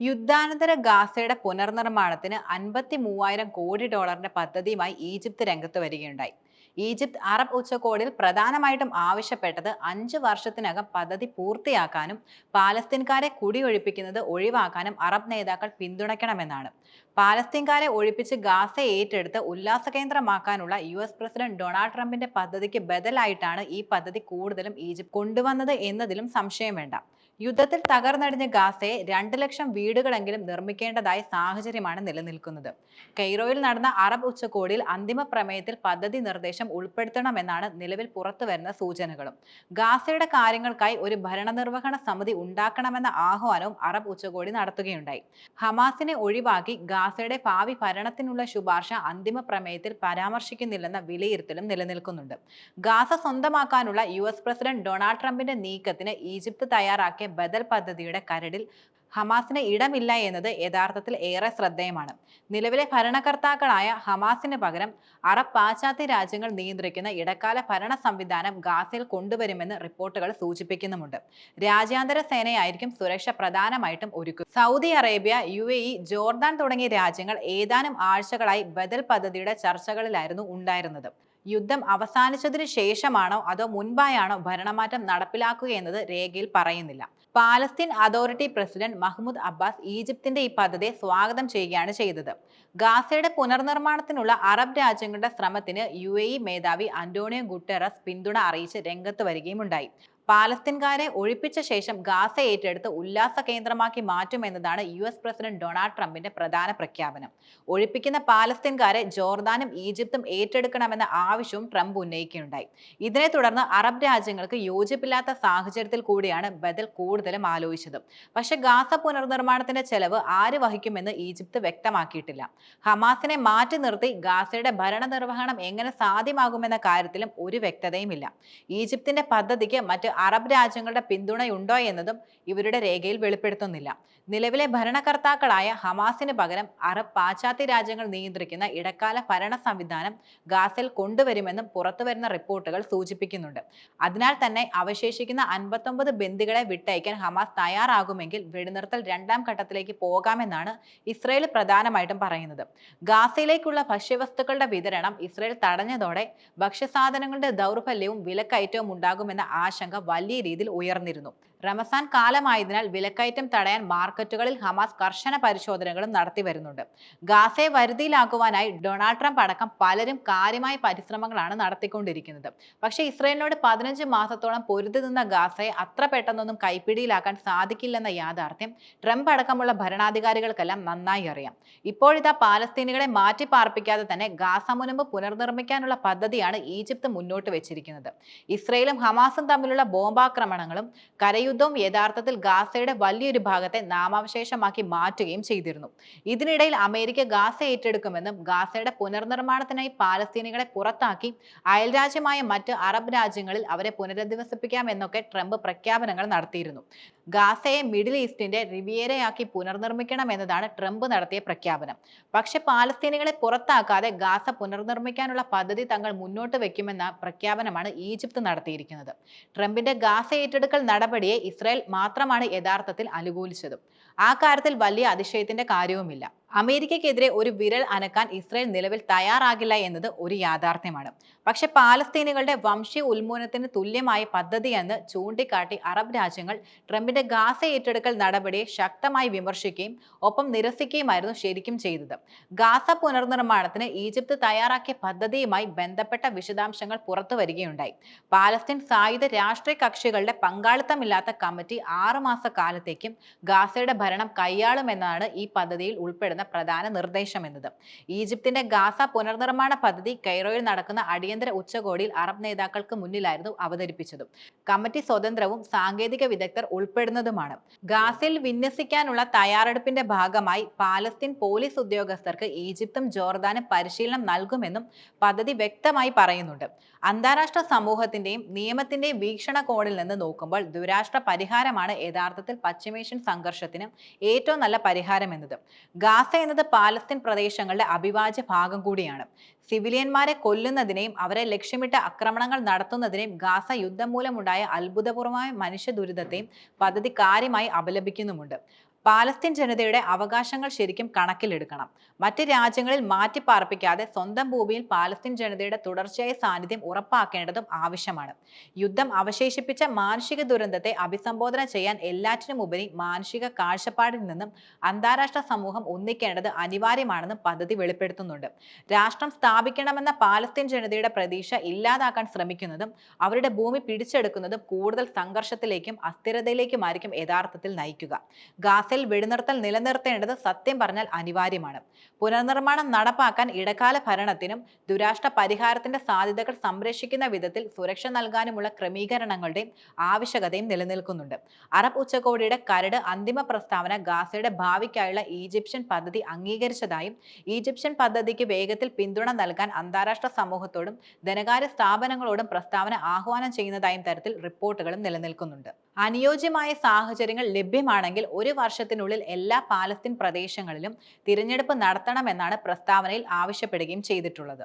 യുദ്ധാനന്തര ഗാസയുടെ പുനർനിർമ്മാണത്തിന് അൻപത്തി മൂവായിരം കോടി ഡോളറിന്റെ പദ്ധതിയുമായി ഈജിപ്ത് രംഗത്ത് വരികയുണ്ടായി. ഈജിപ്ത് അറബ് ഉച്ചകോടിയിൽ പ്രധാനമായിട്ടും ആവശ്യപ്പെട്ടത് അഞ്ച് വർഷത്തിനകം പദ്ധതി പൂർത്തിയാക്കാനും പാലസ്തീൻകാരെ കുടിയൊഴിപ്പിക്കുന്നത് ഒഴിവാക്കാനും അറബ് നേതാക്കൾ പിന്തുണയ്ക്കണമെന്നാണ്. പാലസ്തീൻകാരെ ഒഴിപ്പിച്ച് ഗാസ ഏറ്റെടുത്ത് ഉല്ലാസ കേന്ദ്രമാക്കാനുള്ള യു എസ് പ്രസിഡന്റ് ഡൊണാൾഡ് ട്രംപിന്റെ പദ്ധതിക്ക് ബദലായിട്ടാണ് ഈ പദ്ധതി കൂടുതലും ഈജിപ്ത് കൊണ്ടുവന്നത് എന്നതിലും സംശയം വേണ്ട. യുദ്ധത്തിൽ തകർന്നടിഞ്ഞ ഗാസയെ രണ്ട് ലക്ഷം വീടുകളെങ്കിലും നിർമ്മിക്കേണ്ടതായ സാഹചര്യമാണ് നിലനിൽക്കുന്നത്. കെയ്റോയിൽ നടന്ന അറബ് ഉച്ചകോടിയിൽ അന്തിമ പ്രമേയത്തിൽ പദ്ധതി നിർദ്ദേശം ഉൾപ്പെടുത്തണമെന്നാണ് നിലവിൽ പുറത്തു വരുന്ന സൂചനകളും. ഗാസയുടെ കാര്യങ്ങൾക്കായി ഒരു ഭരണനിർവഹണ സമിതി ഉണ്ടാക്കണമെന്ന ആഹ്വാനവും അറബ് ഉച്ചകോടി നടത്തുകയുണ്ടായി. ഹമാസിനെ ഒഴിവാക്കി ഗാസയുടെ ഭാവി ഭരണത്തിനുള്ള ശുപാർശ അന്തിമ പ്രമേയത്തിൽ പരാമർശിക്കുന്നില്ലെന്ന വിലയിരുത്തലും നിലനിൽക്കുന്നുണ്ട്. ഗാസ സ്വന്തമാക്കാനുള്ള യു പ്രസിഡന്റ് ഡൊണാൾഡ് ട്രംപിന്റെ നീക്കത്തിന് ഈജിപ്ത് തയ്യാറാക്കിയ ബദൽ പദ്ധതിയുടെ കരടിൽ ഹമാസിന് ഇടമില്ല എന്നത് യഥാർത്ഥത്തിൽ ഏറെ ശ്രദ്ധേയമാണ്. നിലവിലെ ഭരണകർത്താക്കളായ ഹമാസിന് പകരം അറബ് പാശ്ചാത്യ രാജ്യങ്ങൾ നിയന്ത്രിക്കുന്ന ഇടക്കാല ഭരണ സംവിധാനം ഗാസയിൽ കൊണ്ടുവരുമെന്ന് റിപ്പോർട്ടുകൾ സൂചിപ്പിക്കുന്നുമുണ്ട്. രാജ്യാന്തര സേനയായിരിക്കും സുരക്ഷ പ്രധാനമായിട്ടും ഒരുക്കുക. സൗദി അറേബ്യ യു ജോർദാൻ തുടങ്ങിയ രാജ്യങ്ങൾ ഏതാനും ആഴ്ചകളായി ബദൽ പദ്ധതിയുടെ ചർച്ചകളിലായിരുന്നു ഉണ്ടായിരുന്നത്. യുദ്ധം അവസാനിച്ചതിന് ശേഷമാണോ അതോ മുൻപായാണോ ഭരണമാറ്റം നടപ്പിലാക്കുക എന്നത് രേഖയിൽ പറയുന്നില്ല. Palestine authority president Mahmoud Abbas ഈജിപ്തിന്റെ ഈ പദ്ധതി സ്വാഗതം ചെയ്യുകയാണ് ചെയ്തത്. ഗാസയുടെ പുനർനിർമ്മാണത്തിനുള്ള അറബ് രാജ്യങ്ങളുടെ ശ്രമത്തിന് യു മേധാവി അന്റോണിയോ ഗുട്ടറസ് പിന്തുണ അറിയിച്ച് രംഗത്ത് വരികയും ഉണ്ടായി പാലസ്തീൻകാരെ ഒഴിപ്പിച്ച ശേഷം ഗാസ ഏറ്റെടുത്ത് ഉല്ലാസ കേന്ദ്രമാക്കി മാറ്റുമെന്നതാണ് യു എസ് പ്രസിഡന്റ് ഡൊണാൾഡ് ട്രംപിന്റെ പ്രധാന പ്രഖ്യാപനം. ഒഴിപ്പിക്കുന്ന പാലസ്തീൻകാരെ ജോർദാനും ഈജിപ്തും ഏറ്റെടുക്കണമെന്ന ആവശ്യവും ട്രംപ് ഉന്നയിക്കുകയുണ്ടായി. ഇതിനെ തുടർന്ന് അറബ് രാജ്യങ്ങൾക്ക് യോജിപ്പില്ലാത്ത സാഹചര്യത്തിൽ കൂടിയാണ് ബദൽ കൂടുതലും ആലോചിച്ചത്. പക്ഷെ ഗാസ പുനർനിർമ്മാണത്തിന്റെ ചെലവ് ആര് വഹിക്കുമെന്ന് ഈജിപ്ത് വ്യക്തമാക്കിയിട്ടില്ല. ഹമാസിനെ മാറ്റി നിർത്തി ഗാസയുടെ ഭരണനിർവഹണം എങ്ങനെ സാധ്യമാകുമെന്ന കാര്യത്തിലും ഒരു വ്യക്തതയുമില്ല. ഈജിപ്തിന്റെ പദ്ധതിക്ക് മറ്റ് അറബ് രാജ്യങ്ങളുടെ പിന്തുണയുണ്ടോ എന്നതും ഇവരുടെ രേഖയിൽ വെളിപ്പെടുത്തുന്നില്ല. നിലവിലെ ഭരണകർത്താക്കളായ ഹമാസിന് പകരം അറബ് പാശ്ചാത്യ രാജ്യങ്ങൾ നിയന്ത്രിക്കുന്ന ഇടക്കാല ഭരണ സംവിധാനം ഗാസയിൽ കൊണ്ടുവരുമെന്നും പുറത്തുവരുന്ന റിപ്പോർട്ടുകൾ സൂചിപ്പിക്കുന്നുണ്ട്. അതിനാൽ തന്നെ അവശേഷിക്കുന്ന അൻപത്തൊമ്പത് ബന്ദികളെ വിട്ടയക്കാൻ ഹമാസ് തയ്യാറാകുമെങ്കിൽ വെടിനിർത്തൽ രണ്ടാം ഘട്ടത്തിലേക്ക് പോകാമെന്നാണ് ഇസ്രയേൽ പ്രധാനമായിട്ടും പറയുന്നത്. ഗാസയിലേക്കുള്ള ഭക്ഷ്യവസ്തുക്കളുടെ വിതരണം ഇസ്രയേൽ തടഞ്ഞതോടെ ഭക്ഷ്യസാധനങ്ങളുടെ ദൗർബല്യവും വിലക്കയറ്റവും ഉണ്ടാകുമെന്ന ആശങ്ക വലിയ രീതിയിൽ ഉയർന്നിരുന്നു. റമസാൻ കാലമായതിനാൽ വിലക്കയറ്റം തടയാൻ മാർക്കറ്റുകളിൽ ഹമാസ് കർശന പരിശോധനകളും നടത്തി വരുന്നുണ്ട്. ഗാസയെ വരുതിയിലാക്കുവാനായി ഡൊണാൾഡ് ട്രംപ് അടക്കം പലരും കാര്യമായ പരിശ്രമങ്ങളാണ് നടത്തിക്കൊണ്ടിരിക്കുന്നത്. പക്ഷേ ഇസ്രയേലിനോട് പതിനഞ്ച് മാസത്തോളം പൊരുതി നിന്ന ഗാസയെ അത്ര പെട്ടെന്നൊന്നും കൈപ്പിടിയിലാക്കാൻ സാധിക്കില്ലെന്ന യാഥാർത്ഥ്യം ട്രംപ് അടക്കമുള്ള ഭരണാധികാരികൾക്കെല്ലാം നന്നായി അറിയാം. ഇപ്പോഴിതാ പാലസ്തീനികളെ മാറ്റി പാർപ്പിക്കാതെ തന്നെ ഗാസ മുനമ്പ് പുനർനിർമ്മിക്കാനുള്ള പദ്ധതിയാണ് ഈജിപ്ത് മുന്നോട്ട് വെച്ചിരിക്കുന്നത്. ഇസ്രയേലും ഹമാസും തമ്മിലുള്ള ബോംബാക്രമണങ്ങളും കരയുദ്ധവും യഥാർത്ഥത്തിൽ ഗാസയുടെ വലിയൊരു ഭാഗത്തെ നാമാവശേഷമാക്കി മാറ്റുകയും ചെയ്തിരുന്നു. ഇതിനിടയിൽ അമേരിക്ക ഗാസ ഏറ്റെടുക്കുമെന്നും ഗാസയുടെ പുനർനിർമ്മാണത്തിനായി പാലസ്തീനികളെ പുറത്താക്കി അയൽരാജ്യമായ മറ്റ് അറബ് രാജ്യങ്ങളിൽ അവരെ പുനരധിവസിപ്പിക്കാമെന്നൊക്കെ ട്രംപ് പ്രഖ്യാപനങ്ങൾ നടത്തിയിരുന്നു. ഗാസയെ മിഡിൽ ഈസ്റ്റിന്റെ റിവിയേരയാക്കി പുനർനിർമ്മിക്കണം എന്നതാണ് ട്രംപ് നടത്തിയ പ്രഖ്യാപനം. പക്ഷെ പാലസ്തീനികളെ പുറത്താക്കാതെ ഗാസ പുനർനിർമ്മിക്കാനുള്ള പദ്ധതി തങ്ങൾ മുന്നോട്ട് വയ്ക്കുമെന്ന പ്രഖ്യാപനമാണ് ഈജിപ്ത് നടത്തിയിരിക്കുന്നത്. ട്രംപിന്റെ ഗാസ ഏറ്റെടുക്കൽ നടപടിയെ ഇസ്രായേൽ മാത്രമാണ് യഥാർത്ഥത്തിൽ അനുകൂലിച്ചതും. ആ കാര്യത്തിൽ വലിയ അതിശയത്തിന്റെ കാര്യവുമില്ല. അമേരിക്കയ്ക്കെതിരെ ഒരു വിരൽ അനക്കാൻ ഇസ്രായേൽ നിലവിൽ തയ്യാറാകില്ല എന്നത് ഒരു യാഥാർത്ഥ്യമാണ്. പക്ഷെ പാലസ്തീനുകളുടെ വംശീയ ഉന്മൂലനത്തിന് തുല്യമായ പദ്ധതിയെന്ന് ചൂണ്ടിക്കാട്ടി അറബ് രാജ്യങ്ങൾ ട്രംപിന്റെ ഗാസ ഏറ്റെടുക്കൽ നടപടിയെ ശക്തമായി വിമർശിക്കുകയും ഒപ്പം നിരസിക്കുകയുമായിരുന്നു ശരിക്കും ചെയ്തത്. ഗാസ പുനർനിർമ്മാണത്തിന് ഈജിപ്ത് തയ്യാറാക്കിയ പദ്ധതിയുമായി ബന്ധപ്പെട്ട വിശദാംശങ്ങൾ പുറത്തു വരികയുണ്ടായി. പാലസ്തീൻ സായുധ രാഷ്ട്രീയ കക്ഷികളുടെ പങ്കാളിത്തമില്ലാത്ത കമ്മിറ്റി ആറുമാസ കാലത്തേക്കും ഗാസയുടെ ഭരണം കൈയാളുമെന്നാണ് ഈ പദ്ധതിയിൽ ഉൾപ്പെടുന്ന പ്രധാന നിർദ്ദേശം എന്നത്. ഈജിപ്തിന്റെ ഗാസ പുനർനിർമ്മാണ പദ്ധതി കൈറോയിൽ നടക്കുന്ന അടിയന്തര ഉച്ചകോടിയിൽ അറബ് നേതാക്കൾക്ക് മുന്നിലായിരുന്നു അവതരിപ്പിച്ചത്. കമ്മിറ്റി സ്വതന്ത്രവും സാങ്കേതിക വിദഗ്ധർ ഉൾപ്പെടുന്നതുമാണ്. ഗാസയിൽ വിന്യസിക്കാനുള്ള തയ്യാറെടുപ്പിന്റെ ഭാഗമായി പാലസ്തീൻ പോലീസ് ഉദ്യോഗസ്ഥർക്ക് ഈജിപ്തും ജോർദാനും പരിശീലനം നൽകുമെന്നും പദ്ധതി വ്യക്തമായി പറയുന്നുണ്ട്. അന്താരാഷ്ട്ര സമൂഹത്തിന്റെയും നിയമത്തിന്റെയും വീക്ഷണകോണിൽ നിന്ന് നോക്കുമ്പോൾ ദുരാഷ്ട്ര പരിഹാരമാണ് യഥാർത്ഥത്തിൽ പശ്ചിമേഷ്യൻ സംഘർഷത്തിന് ഏറ്റവും നല്ല പരിഹാരം എന്നത്. ഗാസ എന്നത് പാലസ്തീൻ പ്രദേശങ്ങളുടെ അവിഭാജ്യ ഭാഗം കൂടിയാണ്. സിവിലിയന്മാരെ കൊല്ലുന്നതിനെയും അവരെ ലക്ഷ്യമിട്ട് ആക്രമണങ്ങൾ നടത്തുന്നതിനെയും ഗാസ യുദ്ധം മൂലമുണ്ടായ അത്ഭുതപൂർവമായ മനുഷ്യ ദുരിതത്തെയും പദ്ധതി കാര്യമായി അപലപിക്കുന്നുമുണ്ട്. പാലസ്തീൻ ജനതയുടെ അവകാശങ്ങൾ ശരിക്കും കണക്കിലെടുക്കണം. മറ്റ് രാജ്യങ്ങളിൽ മാറ്റിപ്പാർപ്പിക്കാതെ സ്വന്തം ഭൂമിയിൽ പാലസ്തീൻ ജനതയുടെ തുടർച്ചയായ സാന്നിധ്യം ഉറപ്പാക്കേണ്ടതും ആവശ്യമാണ്. യുദ്ധം അവശേഷിപ്പിച്ച മാനുഷിക ദുരന്തത്തെ അഭിസംബോധന ചെയ്യാൻ എല്ലാറ്റിനും ഉപരി മാനുഷിക കാഴ്ചപ്പാടിൽ നിന്നും അന്താരാഷ്ട്ര സമൂഹം ഒന്നിക്കേണ്ടത് അനിവാര്യമാണെന്നും പദ്ധതി വെളിപ്പെടുത്തുന്നുണ്ട്. രാഷ്ട്രം സ്ഥാപിക്കണമെന്ന പാലസ്തീൻ ജനതയുടെ പ്രതീക്ഷ ഇല്ലാതാക്കാൻ ശ്രമിക്കുന്നതും അവരുടെ ഭൂമി പിടിച്ചെടുക്കുന്നതും കൂടുതൽ സംഘർഷത്തിലേക്കും അസ്ഥിരതയിലേക്കുമായിരിക്കും യഥാർത്ഥത്തിൽ നയിക്കുക. ഗാസയിൽ വെടിനിർത്തൽ നിലനിർത്തേണ്ടത് സത്യം പറഞ്ഞാൽ അനിവാര്യമാണ്. പുനർനിർമ്മാണം നടപ്പാക്കാൻ ഇടക്കാല ഭരണത്തിനും ദുരാഷ്ട്ര പരിഹാരത്തിന്റെ സാധ്യതകൾ സംരക്ഷിക്കുന്ന വിധത്തിൽ സുരക്ഷ നൽകാനുമുള്ള ക്രമീകരണങ്ങളുടെ ആവശ്യകതയും നിലനിൽക്കുന്നുണ്ട്. അറബ് ഉച്ചകോടിയുടെ കരട് അന്തിമ പ്രസ്താവന ഗാസയുടെ ഭാവിക്കായുള്ള ഈജിപ്ഷ്യൻ പദ്ധതി അംഗീകരിച്ചതായും ഈജിപ്ഷ്യൻ പദ്ധതിക്ക് വേഗത്തിൽ പിന്തുണ നൽകാൻ അന്താരാഷ്ട്ര സമൂഹത്തോടും ധനകാര്യ സ്ഥാപനങ്ങളോടും പ്രസ്താവന ആഹ്വാനം ചെയ്യുന്നതായും തരത്തിൽ റിപ്പോർട്ടുകളും നിലനിൽക്കുന്നുണ്ട്. അനുയോജ്യമായ സാഹചര്യങ്ങൾ ലഭ്യമാണെങ്കിൽ ഒരു വർഷത്തിനുള്ളിൽ എല്ലാ പാലസ്തീൻ പ്രദേശങ്ങളിലും തിരഞ്ഞെടുപ്പ് നടത്തണമെന്നാണ് പ്രസ്താവനയിൽ ആവശ്യപ്പെടുകയും ചെയ്തിട്ടുള്ളത്.